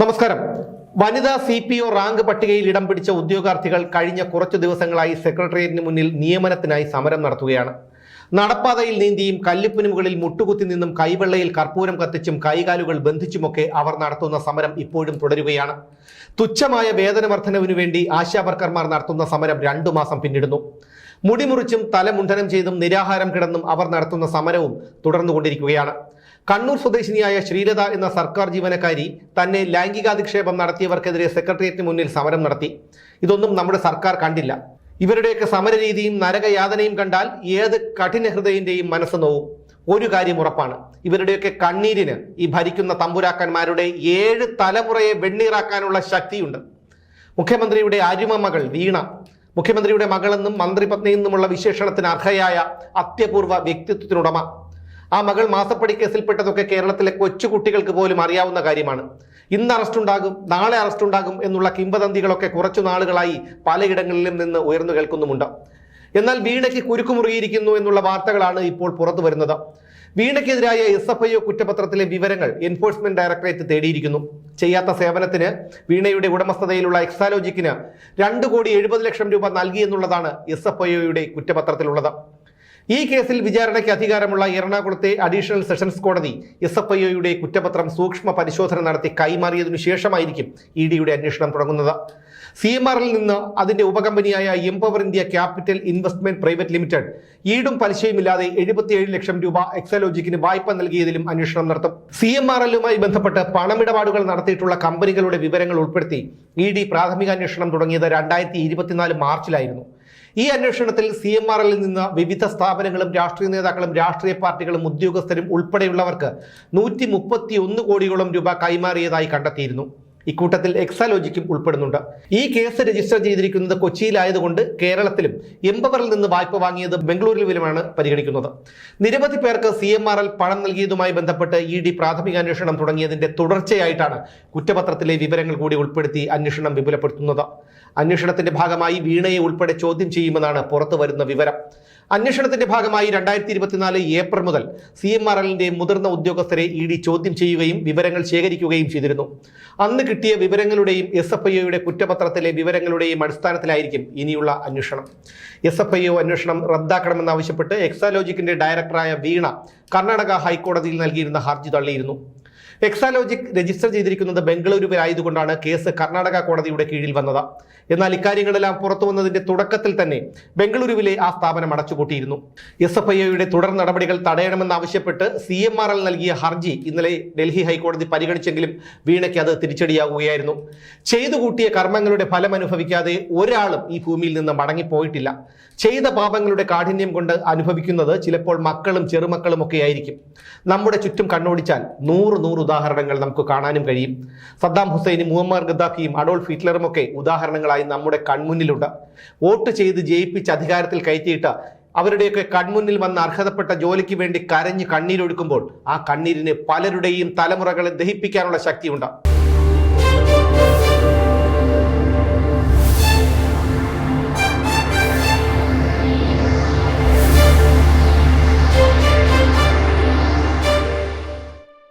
നമസ്കാരം. വനിതാ C P O rank പട്ടികയിൽ ഇടം പിടിച്ച ഉദ്യോഗാർത്ഥികൾ കഴിഞ്ഞ കുറച്ചു ദിവസങ്ങളായി സെക്രട്ടേറിയറ്റിന് മുന്നിൽ നിയമനത്തിനായി സമരം നടത്തുകയാണ്. നടപ്പാതയിൽ നീന്തിയും കല്ലിപ്പിന് മുകളിൽ മുട്ടുകുത്തി നിന്നും കൈവെള്ളയിൽ കർപ്പൂരം കത്തിച്ചും കൈകാലുകൾ ബന്ധിച്ചുമൊക്കെ അവർ നടത്തുന്ന സമരം ഇപ്പോഴും തുടരുകയാണ്. തുച്ഛമായ വേതന വർധനവിനു വേണ്ടി ആശാവർക്കർമാർ നടത്തുന്ന സമരം രണ്ടു മാസം പിന്നിടുന്നു. മുടിമുറിച്ചും തലമുണ്ഡനം ചെയ്തും നിരാഹാരം കിടന്നും അവർ നടത്തുന്ന സമരവും തുടർന്നുകൊണ്ടിരിക്കുകയാണ്. കണ്ണൂർ സ്വദേശിനിയായ ശ്രീലത എന്ന സർക്കാർ ജീവനക്കാരി തന്നെ ലൈംഗികാധിക്ഷേപം നടത്തിയവർക്കെതിരെ സെക്രട്ടേറിയറ്റിന് മുന്നിൽ സമരം നടത്തി. ഇതൊന്നും നമ്മുടെ സർക്കാർ കണ്ടില്ല. ഇവരുടെയൊക്കെ സമരരീതിയും നരകയാതനയും കണ്ടാൽ ഏത് കഠിന ഹൃദയന്റെയും മനസ്സ് നോവും. ഒരു കാര്യം ഉറപ്പാണ്. ഇവരുടെയൊക്കെ കണ്ണീരിന് ഈ ഭരിക്കുന്ന തമ്പുരാക്കന്മാരുടെ ഏഴ് തലമുറയെ വെണ്ണീറാക്കാനുള്ള ശക്തിയുണ്ട്. മുഖ്യമന്ത്രിയുടെ അരുമമകൾ വീണ മുഖ്യമന്ത്രിയുടെ മകളെന്നും മന്ത്രിപത്നിയെന്നുമുള്ള വിശേഷണത്തിന് അർഹയായ അത്യപൂർവ വ്യക്തിത്വത്തിനുടമ. ആ മകൾ മാസപ്പടി കേസിൽപ്പെട്ടതൊക്കെ കേരളത്തിലെ കൊച്ചുകുട്ടികൾക്ക് പോലും അറിയാവുന്ന കാര്യമാണ്. ഇന്ന് അറസ്റ്റ് ഉണ്ടാകും നാളെ അറസ്റ്റ് ഉണ്ടാകും എന്നുള്ള കിംവദന്തികളൊക്കെ കുറച്ചു നാളുകളായി പലയിടങ്ങളിലും നിന്ന് ഉയർന്നു കേൾക്കുന്നുമുണ്ട്. എന്നാൽ വീണയ്ക്ക് കുരുക്കുമുറുകിയിരിക്കുന്നു എന്നുള്ള വാർത്തകളാണ് ഇപ്പോൾ പുറത്തു വരുന്നത്. വീണയ്ക്കെതിരായ എസ് എഫ് ഐ ഒ കുറ്റപത്രത്തിലെ വിവരങ്ങൾ എൻഫോഴ്സ്മെന്റ് ഡയറക്ടറേറ്റ് തേടിയിരിക്കുന്നു. ചെയ്യാത്ത സേവനത്തിന് വീണയുടെ ഉടമസ്ഥതയിലുള്ള എക്സാലോജിക്കിന് രണ്ട് കോടി എഴുപത് ലക്ഷം രൂപ നൽകി എന്നുള്ളതാണ് എസ് എഫ് ഐ ഒയുടെ കുറ്റപത്രത്തിലുള്ളത്. ഈ കേസിൽ വിചാരണയ്ക്ക് അധികാരമുള്ള എറണാകുളത്തെ അഡീഷണൽ സെഷൻസ് കോടതി എസ് എഫ് ഐ ഒയുടെ കുറ്റപത്രം സൂക്ഷ്മ പരിശോധന നടത്തി കൈമാറിയതിനു ശേഷമായിരിക്കും ഇ ഡിയുടെ അന്വേഷണം തുടങ്ങുന്നത്. സി എം ആറിൽ നിന്ന് അതിന്റെ ഉപകമ്പനിയായ Empower India capital investment private limited ഈടും പലിശയുമില്ലാതെ എഴുപത്തിയേഴ് ലക്ഷം രൂപ എക്സലോജിക്കിന് വായ്പ നൽകിയതിലും അന്വേഷണം നടത്തും. സി എം ആർ എല്ലുമായി ബന്ധപ്പെട്ട് പണമിടപാടുകൾ നടത്തിയിട്ടുള്ള കമ്പനികളുടെ വിവരങ്ങൾ ഉൾപ്പെടുത്തി ഇ ഡി പ്രാഥമിക അന്വേഷണം തുടങ്ങിയത് രണ്ടായിരത്തി മാർച്ചിലായിരുന്നു. ഈ അന്വേഷണത്തിൽ സി എം ആർ എല്ലിൽ നിന്ന് വിവിധ സ്ഥാപനങ്ങളും രാഷ്ട്രീയ നേതാക്കളും രാഷ്ട്രീയ പാർട്ടികളും ഉദ്യോഗസ്ഥരും ഉൾപ്പെടെയുള്ളവർക്ക് നൂറ്റി മുപ്പത്തി ഒന്ന് കോടിയോളം രൂപ കൈമാറിയതായി കണ്ടെത്തിയിരുന്നു. ഇക്കൂട്ടത്തിൽ എക്സാലോജിക്കും ഉൾപ്പെടുന്നുണ്ട്. ഈ കേസ് രജിസ്റ്റർ ചെയ്തിരിക്കുന്നത് കൊച്ചിയിലായതുകൊണ്ട് കേരളത്തിലും എംപവറിൽ നിന്ന് വായ്പ വാങ്ങിയത് ബംഗളൂരുവിലുമാണ് പരിഗണിക്കുന്നത്. നിരവധി പേർക്ക് സി എം ആർ എൽ പണം നൽകിയതുമായി ബന്ധപ്പെട്ട് ഇ ഡി പ്രാഥമിക അന്വേഷണം തുടങ്ങിയതിന്റെ തുടർച്ചയായിട്ടാണ് കുറ്റപത്രത്തിലെ വിവരങ്ങൾ കൂടി ഉൾപ്പെടുത്തി അന്വേഷണം വിപുലപ്പെടുത്തുന്നത്. അന്വേഷണത്തിന്റെ ഭാഗമായി വീണയെ ഉൾപ്പെടെ ചോദ്യം ചെയ്യുമെന്നാണ് പുറത്തു വരുന്ന വിവരം. അന്വേഷണത്തിന്റെ ഭാഗമായി രണ്ടായിരത്തി ഇരുപത്തിനാല് ഏപ്രിൽ മുതൽ സി എം ആർ എല്ലിന്റെ മുതിർന്ന ഉദ്യോഗസ്ഥരെ ഇ ഡി ചോദ്യം ചെയ്യുകയും വിവരങ്ങൾ ശേഖരിക്കുകയും ചെയ്തിരുന്നു. അന്ന് കിട്ടിയ വിവരങ്ങളുടെയും എസ് എഫ് ഐഒയുടെ കുറ്റപത്രത്തിലെ വിവരങ്ങളുടെയും അടിസ്ഥാനത്തിലായിരിക്കും ഇനിയുള്ള അന്വേഷണം. എസ് എഫ് ഐ ഒ അന്വേഷണം റദ്ദാക്കണമെന്നാവശ്യപ്പെട്ട് എക്സാലോജിക്കിന്റെ ഡയറക്ടറായ വീണ കർണാടക ഹൈക്കോടതിയിൽ നൽകിയിരുന്ന ഹർജി തള്ളിയിരുന്നു. എക്സാലോജിക് രജിസ്റ്റർ ചെയ്തിരിക്കുന്നത് ബംഗളൂരുവിലായതുകൊണ്ടാണ് കേസ് കർണാടക കോടതിയുടെ കീഴിൽ വന്നത്. എന്നാൽ ഇക്കാര്യങ്ങളെല്ലാം പുറത്തു വന്നതിന്റെ തുടക്കത്തിൽ തന്നെ ബംഗളൂരുവിലെ ആ സ്ഥാപനം അടച്ചുപൂട്ടിയിരുന്നു. എസ് എഫ് ഐയുടെ തുടർ നടപടികൾ തടയണമെന്നാവശ്യപ്പെട്ട് സി എം ആർ എൽ നൽകിയ ഹർജി ഇന്നലെ ഡൽഹി ഹൈക്കോടതി പരിഗണിച്ചെങ്കിലും വീണയ്ക്ക് അത് തിരിച്ചടിയാകുകയായിരുന്നു ചെയ്തു കൂട്ടിയ കർമ്മങ്ങളുടെ ഫലം അനുഭവിക്കാതെ ഒരാളും ഈ ഭൂമിയിൽ നിന്ന് മടങ്ങിപ്പോയിട്ടില്ല. ചെയ്ത പാപങ്ങളുടെ കാഠിന്യം കൊണ്ട് അനുഭവിക്കുന്നത് ചിലപ്പോൾ മക്കളും ചെറുമക്കളും ഒക്കെ ആയിരിക്കും നമ്മുടെ ചുറ്റും കണ്ണോടിച്ചാൽ നൂറ് നൂറ് ഉദാഹരണങ്ങൾ നമുക്ക് കാണാനും കഴിയും. സദ്ദാം ഹുസൈനും മുഹമ്മദ് ഗദ്ദാഫിയും അഡോൾഫ് ഹിറ്റ്ലറും ഒക്കെ ഉദാഹരണങ്ങളായി നമ്മുടെ കൺമുന്നിലുണ്ട്. വോട്ട് ചെയ്ത് ജയിപ്പിച്ച് അധികാരത്തിൽ കയറ്റിയിട്ട് അവരുടെയൊക്കെ കൺമുന്നിൽ വന്ന അർഹതപ്പെട്ട ജോലിക്ക് വേണ്ടി കരഞ്ഞ് കണ്ണീരൊഴുക്കുമ്പോൾ ആ കണ്ണീരിന് പലരുടെയും തലമുറകളെ ദഹിപ്പിക്കാനുള്ള ശക്തിയുണ്ട്.